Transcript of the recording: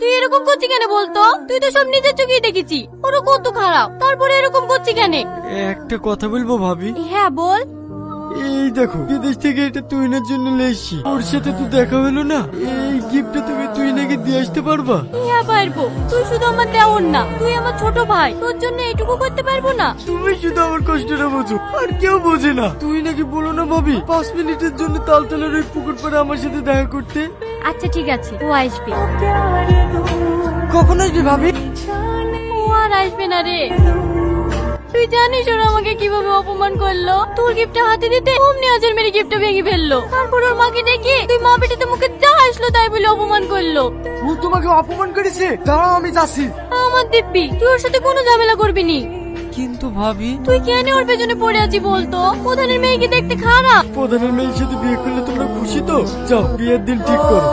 তুই এরকম করছি কেন বলতো? তুই তো সব নিজের চোখেই দেখেছি। ওরা কত খারাপ। তারপরে এরকম করছি কেন? একটা কথা বলব ভাবি? হ্যাঁ বল। এই দেখো বিদেশ থেকে এটা তুইনের জন্য ওর সাথে তো দেখা হলো না। এই গিফটটা তুমি তুই নাকি দিয়ে আসতে পারবা? হ্যাঁ পারব। তুই শুধু আমার দেওর না তুই আমার ছোট ভাই। তোর জন্য এটুকু করতে পারব না? তুমি শুধু আমার কষ্টটা বোঝো আর কেউ বোঝে না। তুই নাকি বলো না ভাবি পাঁচ মিনিটের জন্য তালতলার ওই পুকুর পাড়ে আমার সাথে দেখা করতে? আচ্ছা ঠিক আছে। ও আসবে। কখন আসবি ভাবি? ও আর আসবে না রে। তুই জানিস ওরা আমাকে কীভাবে অপমান করল? তোর গিফটটা হাতে দিতে অমনি আজের মেরে গিফটটা ভেঙে ফেলল। তারপর ওর মাকে ডেকে তুই মা বেটিতে মুখে যা আসলো তাই বলে অপমান করল। ও তোমাকে অপমান করেছে? দাঁড়াও আমি যাচ্ছি। আমার দিব্যি তুই ওর সাথে কোনো ঝামেলা করবি নি। কিন্তু ভাবি তুই কেন ওর পেছনে পড়ে আছি বলতো? প্রধানের মেয়েকে দেখতে খারাপ। প্রধানের মেয়ের সাথে বিয়ে করলে তোমরা খুশি তো? যাও বিয়ের দিন ঠিক করো।